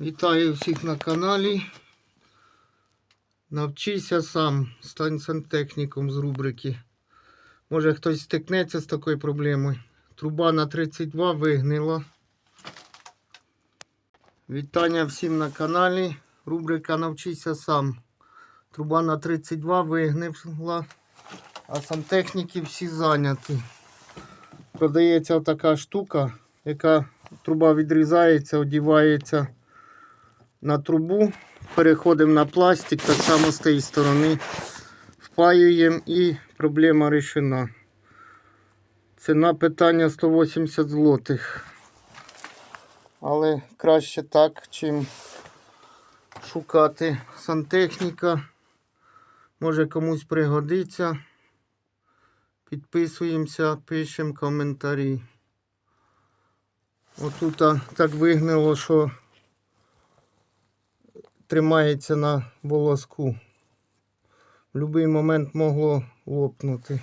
Вітаю всіх на каналі. Навчися сам, стань сантехніком з рубрики. Може хтось стикнеться з такою проблемою. Труба на 32 вигнила. Вітання всім на каналі. Рубрика Навчися сам. Труба на 32 вигнила, а сантехніки всі зайняті. Продається така штука, яка труба відрізається, одівається на трубу, переходимо на пластик, так само з тієї сторони впаюємо і проблема рішена. Ціна питання 180 злотих. Але краще так, чим шукати сантехніка. Може комусь пригодиться. Підписуємося, пишемо коментарі. Отут так вигнило, що тримається на волоску. В будь-який момент могло лопнути.